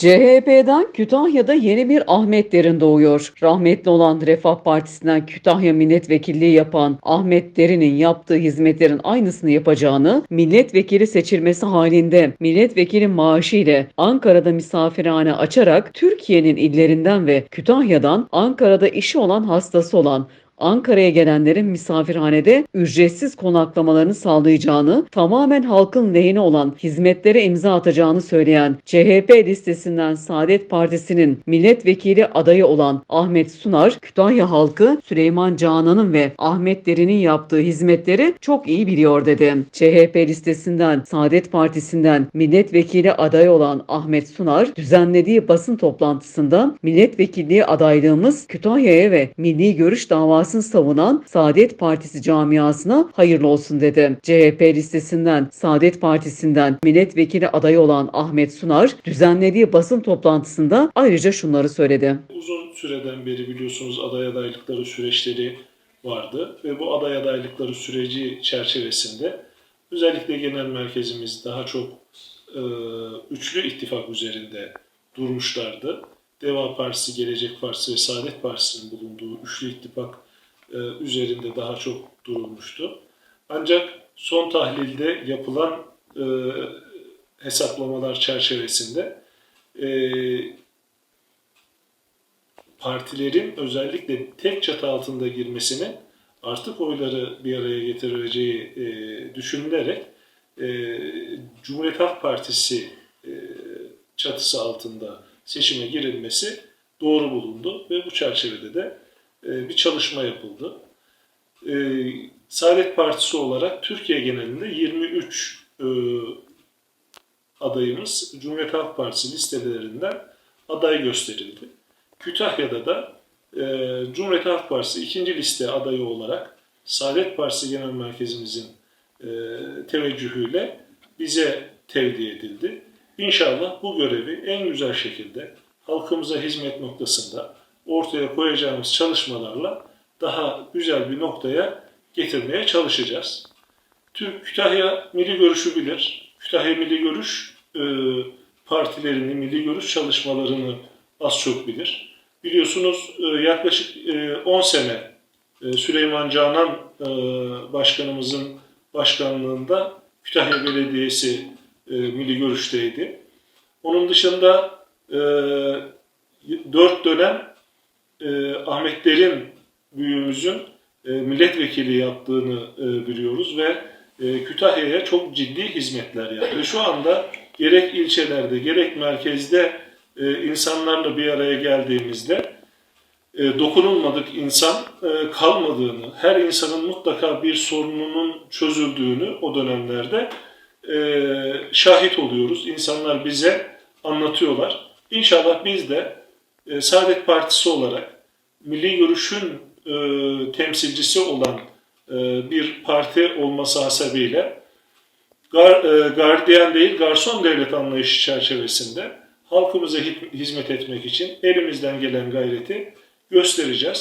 CHP'den Kütahya'da yeni bir Ahmet Derin doğuyor. Rahmetli olan Refah Partisi'nden Kütahya milletvekilliği yapan Ahmet Derin'in yaptığı hizmetlerin aynısını yapacağını, milletvekili seçilmesi halinde milletvekili maaşı ile Ankara'da misafirhane açarak Türkiye'nin illerinden ve Kütahya'dan Ankara'da işi olan hastası olan Ankara'ya gelenlerin misafirhanede ücretsiz konaklamalarını sağlayacağını, tamamen halkın lehine olan hizmetlere imza atacağını söyleyen CHP listesinden Saadet Partisi'nin milletvekili adayı olan Ahmet Sunar, Kütahya halkı Süleyman Canan'ın ve Ahmet Derin'in yaptığı hizmetleri çok iyi biliyor dedi. CHP listesinden Saadet Partisi'nden milletvekili adayı olan Ahmet Sunar, düzenlediği basın toplantısında milletvekilliği adaylığımız Kütahya'ya ve milli görüş davasını savunan Saadet Partisi camiasına hayırlı olsun dedi. CHP listesinden Saadet Partisi'nden milletvekili adayı olan Ahmet Sunar düzenlediği basın toplantısında ayrıca şunları söyledi. Uzun süreden beri biliyorsunuz aday adaylıkları süreçleri vardı ve bu aday adaylıkları süreci çerçevesinde özellikle genel merkezimiz daha çok e, üçlü ittifak üzerinde durmuşlardı. Deva Partisi, Gelecek Partisi ve Saadet Partisi'nin bulunduğu üçlü ittifak üzerinde daha çok durulmuştu. Ancak son tahlilde yapılan e, hesaplamalar çerçevesinde e, partilerin özellikle tek çatı altında girmesini artık oyları bir araya getireceği e, düşünülerek e, Cumhuriyet Halk Partisi e, çatısı altında seçime girilmesi doğru bulundu ve bu çerçevede de e, bir çalışma yapıldı. E, Saadet Partisi olarak Türkiye genelinde 23 e, adayımız Cumhuriyet Halk Partisi listelerinden aday gösterildi. Kütahya'da da e, Cumhuriyet Halk Partisi ikinci liste adayı olarak Saadet Partisi Genel Merkezimizin e, teveccühüyle bize tevdi edildi. İnşallah bu görevi en güzel şekilde halkımıza hizmet noktasında ortaya koyacağımız çalışmalarla daha güzel bir noktaya getirmeye çalışacağız. Türk Kütahya Milli Görüşü bilir. Kütahya Milli Görüş e, partilerini, milli görüş çalışmalarını az çok bilir. Biliyorsunuz e, yaklaşık e, 10 sene e, Süleyman Canan e, başkanımızın başkanlığında Kütahya Belediyesi e, milli görüşteydi. Onun dışında e, 4 dönem e, Ahmet Derin büyüğümüzün e, milletvekili yaptığını e, biliyoruz ve e, Kütahya'ya çok ciddi hizmetler yaptı. Şu anda gerek ilçelerde gerek merkezde e, insanlarla bir araya geldiğimizde e, dokunulmadık insan e, kalmadığını, her insanın mutlaka bir sorununun çözüldüğünü o dönemlerde e, şahit oluyoruz. İnsanlar bize anlatıyorlar. İnşallah biz de e, Saadet Partisi olarak milli görüşün e, temsilcisi olan e, bir parti olması hasebiyle gar, e, gardiyan değil garson devlet anlayışı çerçevesinde halkımıza hizmet etmek için elimizden gelen gayreti göstereceğiz.